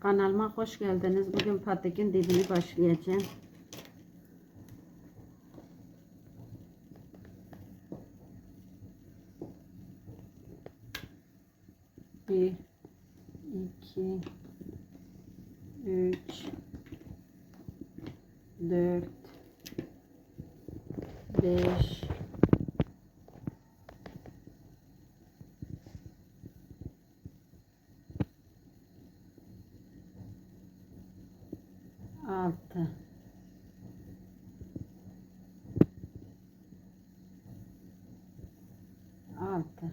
Kanalıma hoş geldiniz. Bugün patikin dibini başlayacağım. Bir, iki, üç, dört, beş, altı. Altı.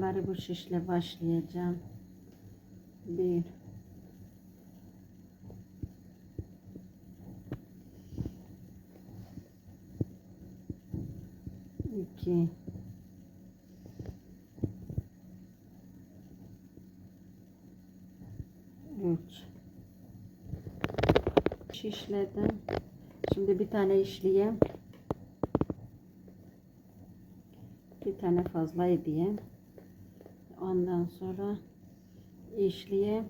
Bunları bu şişle başlayacağım. Bir. iki, üç. Şişledim. Şimdi bir tane işleyeyim. Bir tane fazla edeyim. Ondan sonra işleyeyim.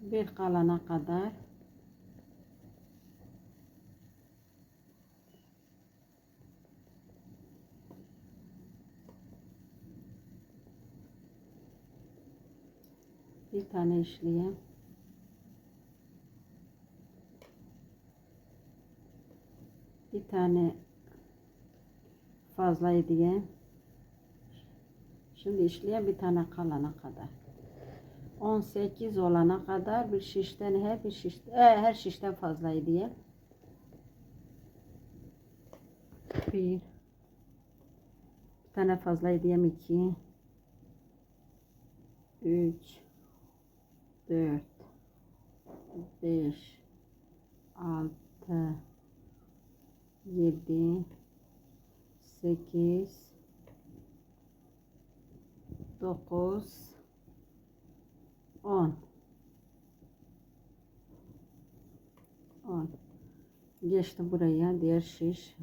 Bir kalana kadar bir tane işleyeyim. Bir tane fazla edeyim. Şimdi işleyen bir tane kalana kadar. 18 olana kadar bir şişten her bir şiş e, her şişten fazla edeyim. Bir bir tane fazla edeyim iki üç dört beş altı yedi. Sekiz. Dokuz. On. On. Geçti buraya diğer şiş.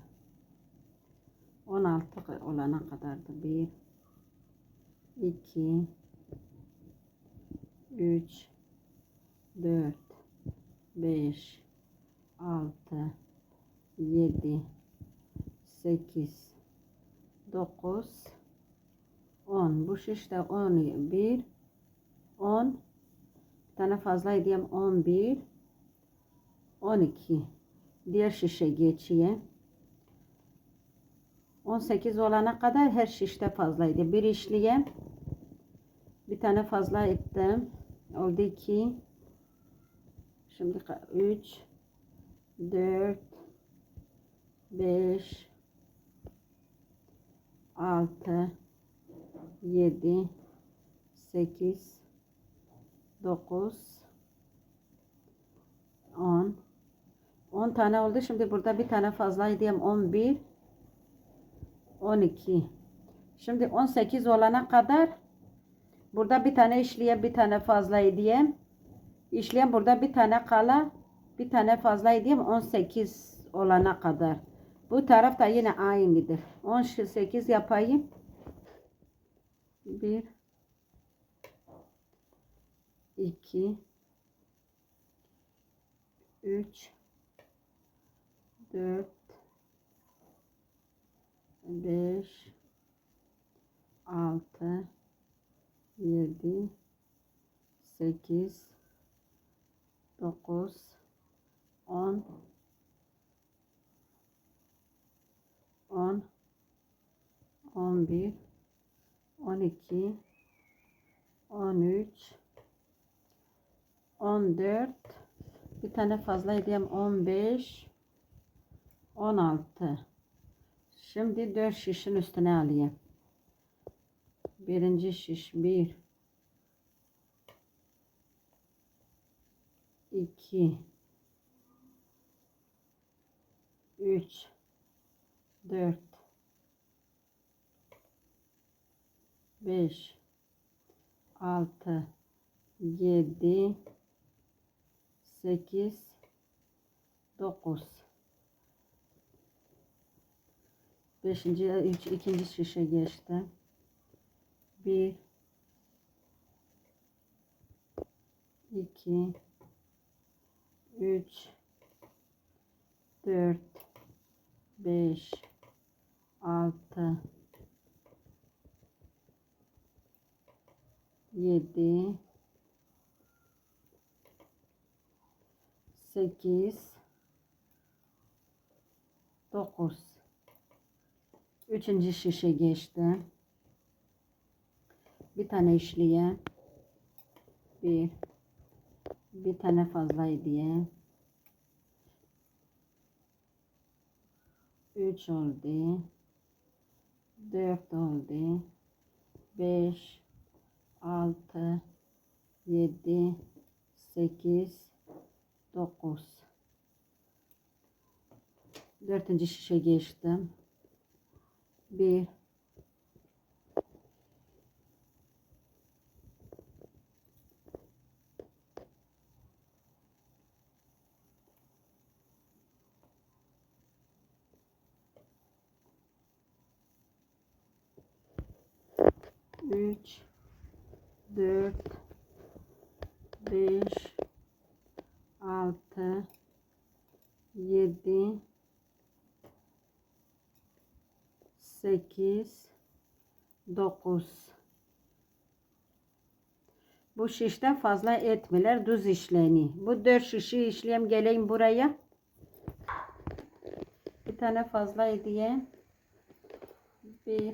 16 olana kadardı. Bir. İki. Üç. Dört. Beş. Altı 7 8 9 10 bu şişte 10 1 10 bir tane fazla edeyim 11 12 diğer şişe geçeyim. 18 olana kadar her şişte fazlaydı bir işleyeyim. Bir tane fazla ettim. Oldu 2 şimdi 3 4 5 6 7 8 9 10 10 tane oldu. Şimdi burada bir tane fazla edeyim. 11 12 Şimdi 18 olana kadar burada bir tane işleyen bir tane fazla edeyim. İşleyen burada bir tane kala bir tane fazla edeyim. 18 olana kadar. Bu taraf da yine aynıdır. 18 yapayım. 1 2 3 4 5 6 7 8 9 10 10 11 12 13 14 bir tane fazla edeyim 15 16 şimdi 4 şişin üstüne alayım. Birinci şiş 1 2 3 4 5 6 7 sekiz, dokuz. Beşinci, üç, ikinci şişe geçti. Bir, iki, üç, dört, beş, altı, yedi, sekiz, dokuz. Üçüncü şişe geçti. Bir tane işliye. Bir. Bir tane fazla hediye. Üç oldu. Dört oldu. Beş. Altı. Yedi. Sekiz. Dokuz. Dördüncü şişe geçtim. Bir. Üç. Dört. Beş. Altı. Yedi. 8 9 Bu şişten fazla etmeler düz işleni. Bu 4 şişi işleyeyim geleyim buraya. Bir tane fazla hediye. 1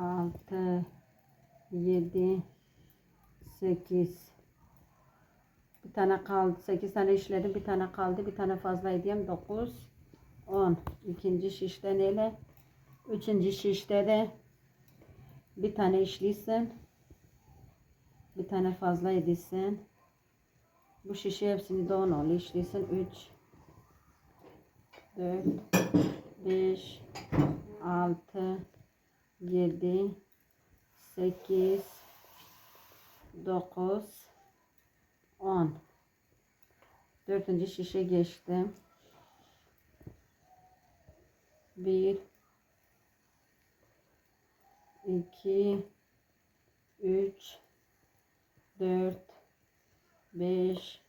6 7 8 bir tane kaldı. 8 tane işledim. Bir tane kaldı. Bir tane fazla hediyem. 9 10. İkinci şişte neyle? Üçüncü şişte de bir tane işlisin. Bir tane fazla edilsin. Bu şişe hepsini de 10 ol. işlisin. 3 4 5 6 7 8 9 10 Dördüncü şişe geçtim. 1 2 3 4 5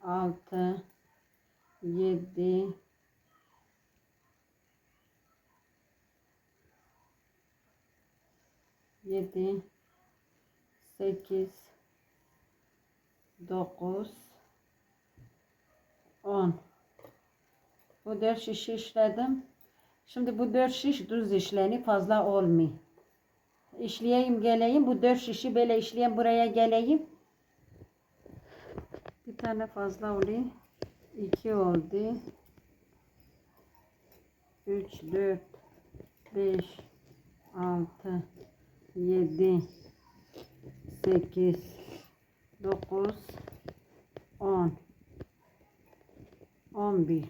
6 7 7 8 9 10 Bu 4 şiş işledim. Şimdi bu 4 şiş düz işleni fazla olmuyor. İşleyeyim geleyim. Bu 4 şişi böyle işleyen buraya geleyim. Bir tane fazla oluyor. 2 oldu. 3 4 5 6 7 8 9 10 11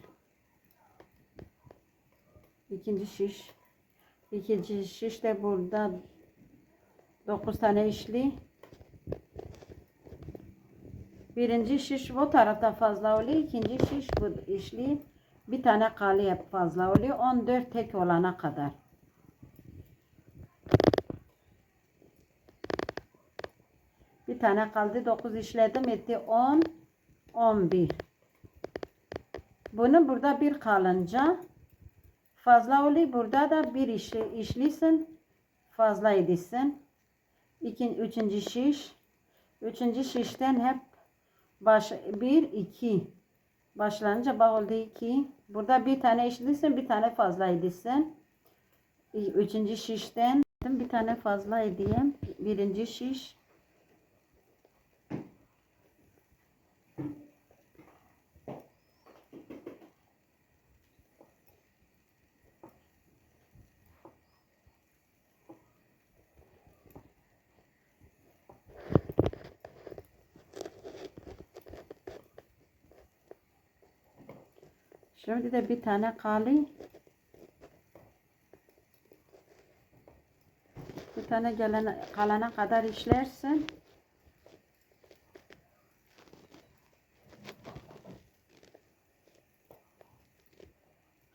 ikinci şiş. İkinci şiş de burada. 9 tane işli. Birinci şiş bu tarafta fazla oluyor. İkinci şiş bu işli. Bir tane kalı fazla oluyor. 14 tek olana kadar Bir tane kaldı. 9 işledim. Etti 10. 11. Bunu burada bir kalınca fazla oluyor. Burada da bir işli, işlisin. Fazla edilsin. İkin, üçüncü şiş. Üçüncü şişten hep baş, bir, iki. Başlanınca bak oldu iki. Burada bir tane işlisin. Bir tane fazla edilsin. Üçüncü şişten Bir tane fazla edeyim. Birinci şiş. Şimdi de bir tane kalı. Bir tane gelene, kalana kadar işlersin.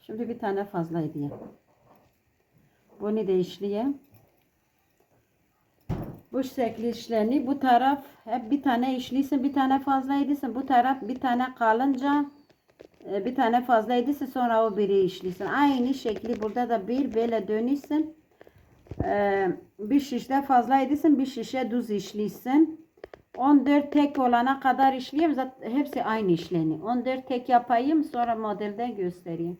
Şimdi bir tane fazla edeyim. Bunu da işleyeyim. Bu şekli işlerini bu taraf hep bir tane işliysin bir tane fazla edilsin. Bu taraf bir tane kalınca bir tane fazla edilsin sonra o biri işlisin. Aynı şekli burada da bir böyle dönüşsün. Ee, bir şişte fazla edilsin bir şişe düz işlisin 14 tek olana kadar işleyeyim zaten hepsi aynı işleni 14 tek yapayım sonra modelde göstereyim